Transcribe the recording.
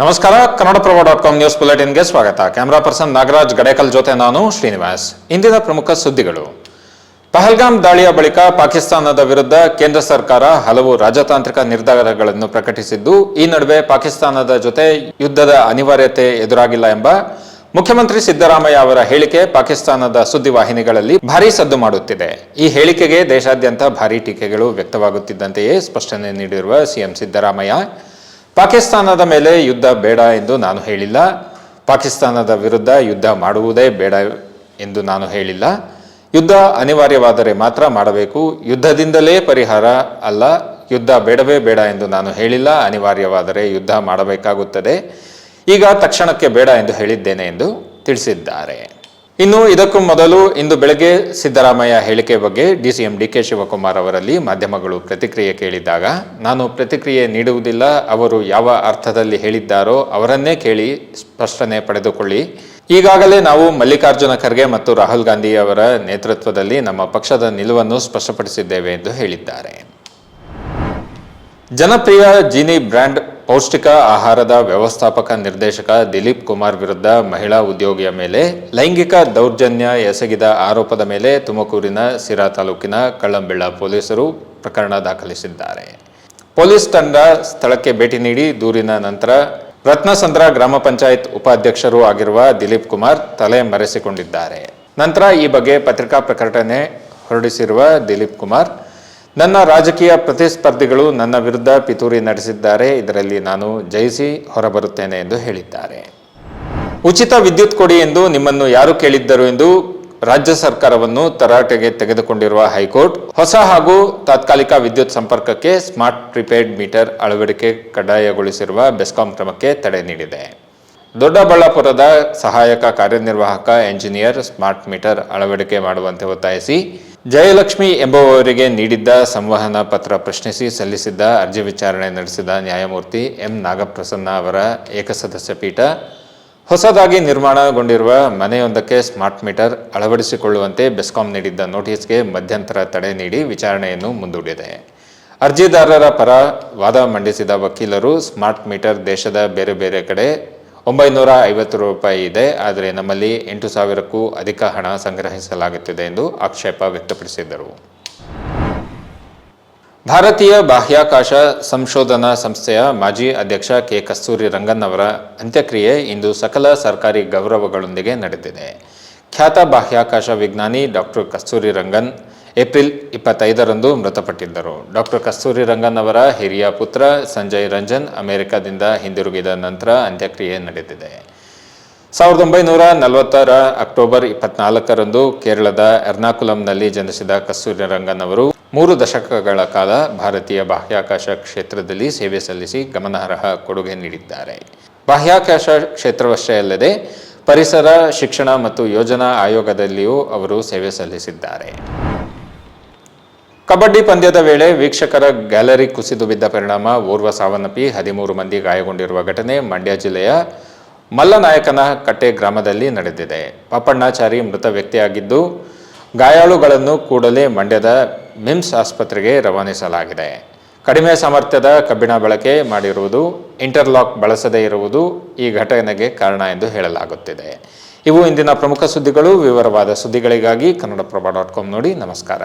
ನಮಸ್ಕಾರ, Kannadaprabha dot com news ಬುಲೆಟಿನ್ಗೆ ಸ್ವಾಗತ. ಕ್ಯಾಮರಾ ಪರ್ಸನ್ ನಾಗರಾಜ್ ಗಡೇಕಲ್ ಜೊತೆ ನಾನು ಶ್ರೀನಿವಾಸ್. ಇಂದಿನ ಪ್ರಮುಖ ಸುದ್ದಿಗಳು. ಪಹಲ್ಗಾಮ್ ದಾಳಿಯ ಬಳಿಕ ಪಾಕಿಸ್ತಾನದ ವಿರುದ್ಧ ಕೇಂದ್ರ ಸರ್ಕಾರ ಹಲವು ರಾಜತಾಂತ್ರಿಕ ನಿರ್ಧಾರಗಳನ್ನು ಪ್ರಕಟಿಸಿದ್ದು, ಈ ನಡುವೆ ಪಾಕಿಸ್ತಾನದ ಜೊತೆ ಯುದ್ಧದ ಅನಿವಾರ್ಯತೆ ಎದುರಾಗಿಲ್ಲ ಎಂಬ ಮುಖ್ಯಮಂತ್ರಿ ಸಿದ್ದರಾಮಯ್ಯ ಅವರ ಹೇಳಿಕೆ ಪಾಕಿಸ್ತಾನದ ಸುದ್ದಿವಾಹಿನಿಗಳಲ್ಲಿ ಭಾರೀ ಸದ್ದು ಮಾಡುತ್ತಿದೆ. ಈ ಹೇಳಿಕೆಗೆ ದೇಶಾದ್ಯಂತ ಭಾರೀ ಟೀಕೆಗಳು ವ್ಯಕ್ತವಾಗುತ್ತಿದ್ದಂತೆಯೇ ಸ್ಪಷ್ಟನೆ ನೀಡಿರುವ ಸಿಎಂ ಸಿದ್ದರಾಮಯ್ಯ. ಪಾಕಿಸ್ತಾನದ ಮೇಲೆ ಯುದ್ಧ ಬೇಡ ಎಂದು ನಾನು ಹೇಳಿಲ್ಲ. ಪಾಕಿಸ್ತಾನದ ವಿರುದ್ಧ ಯುದ್ಧ ಮಾಡುವುದೇ ಬೇಡ ಎಂದು ನಾನು ಹೇಳಿಲ್ಲ. ಯುದ್ಧ ಅನಿವಾರ್ಯವಾದರೆ ಮಾತ್ರ ಮಾಡಬೇಕು. ಯುದ್ಧದಿಂದಲೇ ಪರಿಹಾರ ಅಲ್ಲ. ಯುದ್ಧ ಬೇಡವೇ ಬೇಡ ಎಂದು ನಾನು ಹೇಳಿಲ್ಲ. ಅನಿವಾರ್ಯವಾದರೆ ಯುದ್ಧ ಮಾಡಬೇಕಾಗುತ್ತದೆ. ಈಗ ತಕ್ಷಣಕ್ಕೆ ಬೇಡ ಎಂದು ಹೇಳಿದ್ದೇನೆ ಎಂದು ತಿಳಿಸಿದ್ದಾರೆ. ಇನ್ನು ಇದಕ್ಕೂ ಮೊದಲು ಇಂದು ಬೆಳಗ್ಗೆ ಸಿದ್ದರಾಮಯ್ಯ ಹೇಳಿಕೆ ಬಗ್ಗೆ ಡಿಸಿಎಂ ಡಿಕೆ ಶಿವಕುಮಾರ್ ಅವರಲ್ಲಿ ಮಾಧ್ಯಮಗಳು ಪ್ರತಿಕ್ರಿಯೆ ಕೇಳಿದಾಗ ನಾನು ಪ್ರತಿಕ್ರಿಯೆ ನೀಡುವುದಿಲ್ಲ, ಅವರು ಯಾವ ಅರ್ಥದಲ್ಲಿ ಹೇಳಿದ್ದಾರೋ ಅವರನ್ನೇ ಕೇಳಿ ಸ್ಪಷ್ಟನೆ ಪಡೆದುಕೊಳ್ಳಿ. ಈಗಾಗಲೇ ನಾವು ಮಲ್ಲಿಕಾರ್ಜುನ ಖರ್ಗೆ ಮತ್ತು ರಾಹುಲ್ ಗಾಂಧಿ ಅವರ ನೇತೃತ್ವದಲ್ಲಿ ನಮ್ಮ ಪಕ್ಷದ ನಿಲುವನ್ನು ಸ್ಪಷ್ಟಪಡಿಸಿದ್ದೇವೆ ಎಂದು ಹೇಳಿದ್ದಾರೆ. ಜನಪ್ರಿಯ ಜೀನಿ ಬ್ರ್ಯಾಂಡ್ ಪೌಷ್ಟಿಕ ಆಹಾರದ ವ್ಯವಸ್ಥಾಪಕ ನಿರ್ದೇಶಕ ದಿಲೀಪ್ ಕುಮಾರ್ ವಿರುದ್ಧ ಮಹಿಳಾ ಉದ್ಯೋಗಿಯ ಮೇಲೆ ಲೈಂಗಿಕ ದೌರ್ಜನ್ಯ ಎಸಗಿದ ಆರೋಪದ ಮೇಲೆ ತುಮಕೂರಿನ ಸಿರಾ ತಾಲೂಕಿನ ಕಳ್ಳಂಬೆಳ್ಳ ಪೊಲೀಸರು ಪ್ರಕರಣ ದಾಖಲಿಸಿದ್ದಾರೆ. ಪೊಲೀಸ್ ತಂಡ ಸ್ಥಳಕ್ಕೆ ಭೇಟಿ ನೀಡಿ ದೂರಿನ ನಂತರ ರತ್ನಸಂದ್ರ ಗ್ರಾಮ ಪಂಚಾಯತ್ ಉಪಾಧ್ಯಕ್ಷರೂ ಆಗಿರುವ ದಿಲೀಪ್ ಕುಮಾರ್ ತಲೆ ಮರೆಸಿಕೊಂಡಿದ್ದಾರೆ. ನಂತರ ಈ ಬಗ್ಗೆ ಪತ್ರಿಕಾ ಪ್ರಕಟಣೆ ಹೊರಡಿಸಿರುವ ದಿಲೀಪ್ ಕುಮಾರ್ ನನ್ನ ರಾಜಕೀಯ ಪ್ರತಿಸ್ಪರ್ಧಿಗಳು ನನ್ನ ವಿರುದ್ಧ ಪಿತೂರಿ ನಡೆಸಿದ್ದಾರೆ. ಇದರಲ್ಲಿ ನಾನು ಜಯಿಸಿ ಹೊರಬರುತ್ತೇನೆ ಎಂದು ಹೇಳಿದ್ದಾರೆ. ಉಚಿತ ವಿದ್ಯುತ್ ಕೊಡಿ ಎಂದು ನಿಮ್ಮನ್ನು ಯಾರು ಕೇಳಿದ್ದರು ಎಂದು ರಾಜ್ಯ ಸರ್ಕಾರವನ್ನು ತರಾಟೆಗೆ ತೆಗೆದುಕೊಂಡಿರುವ ಹೈಕೋರ್ಟ್, ಹೊಸ ಹಾಗೂ ತಾತ್ಕಾಲಿಕ ವಿದ್ಯುತ್ ಸಂಪರ್ಕಕ್ಕೆ ಸ್ಮಾರ್ಟ್ ಪ್ರಿಪೇಯ್ಡ್ ಮೀಟರ್ ಅಳವಡಿಕೆ ಕಡ್ಡಾಯಗೊಳಿಸಿರುವ ಬೆಸ್ಕಾಂ ಕ್ರಮಕ್ಕೆ ತಡೆ ನೀಡಿದೆ. ದೊಡ್ಡಬಳ್ಳಾಪುರದ ಸಹಾಯಕ ಕಾರ್ಯನಿರ್ವಾಹಕ ಎಂಜಿನಿಯರ್ ಸ್ಮಾರ್ಟ್ ಮೀಟರ್ ಅಳವಡಿಕೆ ಮಾಡುವಂತೆ ಒತ್ತಾಯಿಸಿ ಜಯಲಕ್ಷ್ಮಿ ಎಂಬುವವರಿಗೆ ನೀಡಿದ್ದ ಸಂವಹನ ಪತ್ರ ಪ್ರಶ್ನಿಸಿ ಸಲ್ಲಿಸಿದ್ದ ಅರ್ಜಿ ವಿಚಾರಣೆ ನಡೆಸಿದ ನ್ಯಾಯಮೂರ್ತಿ ಎಂ. ನಾಗಪ್ರಸನ್ನ ಅವರ ಏಕಸದಸ್ಯ ಪೀಠ, ಹೊಸದಾಗಿ ನಿರ್ಮಾಣಗೊಂಡಿರುವ ಮನೆಯೊಂದಕ್ಕೆ ಸ್ಮಾರ್ಟ್ ಮೀಟರ್ ಅಳವಡಿಸಿಕೊಳ್ಳುವಂತೆ ಬೆಸ್ಕಾಂ ನೀಡಿದ್ದ ನೋಟಿಸ್ಗೆ ಮಧ್ಯಂತರ ತಡೆ ನೀಡಿ ವಿಚಾರಣೆಯನ್ನು ಮುಂದೂಡಿದೆ. ಅರ್ಜಿದಾರರ ಪರ ವಾದ ಮಂಡಿಸಿದ ವಕೀಲರು ಸ್ಮಾರ್ಟ್ ಮೀಟರ್ ದೇಶದ ಬೇರೆ ಬೇರೆ ಕಡೆ ಒಂಬೈನೂರ ಐವತ್ತು ರೂಪಾಯಿ ಇದೆ, ಆದರೆ ನಮ್ಮಲ್ಲಿ ಎಂಟು ಸಾವಿರಕ್ಕೂ ಅಧಿಕ ಹಣ ಸಂಗ್ರಹಿಸಲಾಗುತ್ತಿದೆ ಎಂದು ಆಕ್ಷೇಪ ವ್ಯಕ್ತಪಡಿಸಿದರು ಭಾರತೀಯ ಬಾಹ್ಯಾಕಾಶ ಸಂಶೋಧನಾ ಸಂಸ್ಥೆಯ ಮಾಜಿ ಅಧ್ಯಕ್ಷ ಕೆ. ಕಸ್ತೂರಿ ರಂಗನ್ ಅವರ ಅಂತ್ಯಕ್ರಿಯೆ ಇಂದು ಸಕಲ ಸರ್ಕಾರಿ ಗೌರವಗಳೊಂದಿಗೆ ನಡೆದಿದೆ. ಖ್ಯಾತ ಬಾಹ್ಯಾಕಾಶ ವಿಜ್ಞಾನಿ ಡಾಕ್ಟರ್ ಕಸ್ತೂರಿ ರಂಗನ್ ಏಪ್ರಿಲ್ ಇಪ್ಪತ್ತೈದರಂದು ಮೃತಪಟ್ಟಿದ್ದರು. ಡಾಕ್ಟರ್ ಕಸ್ತೂರಿ ರಂಗನ್ ಅವರ ಹಿರಿಯ ಪುತ್ರ ಸಂಜಯ್ ರಂಜನ್ ಅಮೆರಿಕದಿಂದ ಹಿಂದಿರುಗಿದ ನಂತರ ಅಂತ್ಯಕ್ರಿಯೆ ನಡೆದಿದೆ. ಸಾವಿರದ ಒಂಬೈನೂರ ನಲವತ್ತರ ಅಕ್ಟೋಬರ್ ಇಪ್ಪತ್ನಾಲ್ಕರಂದು ಕೇರಳದ ಎರ್ನಾಕುಲಂನಲ್ಲಿ ಜನಿಸಿದ ಕಸ್ತೂರಿ ರಂಗನ್ ಅವರು ಮೂರು ದಶಕಗಳ ಕಾಲ ಭಾರತೀಯ ಬಾಹ್ಯಾಕಾಶ ಕ್ಷೇತ್ರದಲ್ಲಿ ಸೇವೆ ಸಲ್ಲಿಸಿ ಗಮನಾರ್ಹ ಕೊಡುಗೆ ನೀಡಿದ್ದಾರೆ. ಬಾಹ್ಯಾಕಾಶ ಕ್ಷೇತ್ರವಷ್ಟೇ ಅಲ್ಲದೆ ಪರಿಸರ, ಶಿಕ್ಷಣ ಮತ್ತು ಯೋಜನಾ ಆಯೋಗದಲ್ಲಿಯೂ ಅವರು ಸೇವೆ ಸಲ್ಲಿಸಿದ್ದಾರೆ. ಕಬಡ್ಡಿ ಪಂದ್ಯದ ವೇಳೆ ವೀಕ್ಷಕರ ಗ್ಯಾಲರಿ ಕುಸಿದು ಬಿದ್ದ ಪರಿಣಾಮ ಓರ್ವ ಸಾವನ್ನಪ್ಪಿ ಹದಿಮೂರು ಮಂದಿ ಗಾಯಗೊಂಡಿರುವ ಘಟನೆ ಮಂಡ್ಯ ಜಿಲ್ಲೆಯ ಮಲ್ಲನಾಯಕನ ಕಟ್ಟೆ ಗ್ರಾಮದಲ್ಲಿ ನಡೆದಿದೆ. ಪಾಪಣ್ಣಾಚಾರಿ ಮೃತ ವ್ಯಕ್ತಿಯಾಗಿದ್ದು, ಗಾಯಾಳುಗಳನ್ನು ಕೂಡಲೇ ಮಂಡ್ಯದ ಮಿಮ್ಸ್ ಆಸ್ಪತ್ರೆಗೆ ರವಾನಿಸಲಾಗಿದೆ. ಕಡಿಮೆ ಸಾಮರ್ಥ್ಯದ ಕಬ್ಬಿಣ ಬಳಕೆ ಮಾಡಿರುವುದು, ಇಂಟರ್ಲಾಕ್ ಬಳಸದೇ ಇರುವುದು ಈ ಘಟನೆಗೆ ಕಾರಣ ಎಂದು ಹೇಳಲಾಗುತ್ತಿದೆ. ಇವು ಇಂದಿನ ಪ್ರಮುಖ ಸುದ್ದಿಗಳು. ವಿವರವಾದ ಸುದ್ದಿಗಳಿಗಾಗಿ ಕನ್ನಡಪ್ರಭ ಡಾಟ್ ಕಾಮ್ ನೋಡಿ ನಮಸ್ಕಾರ.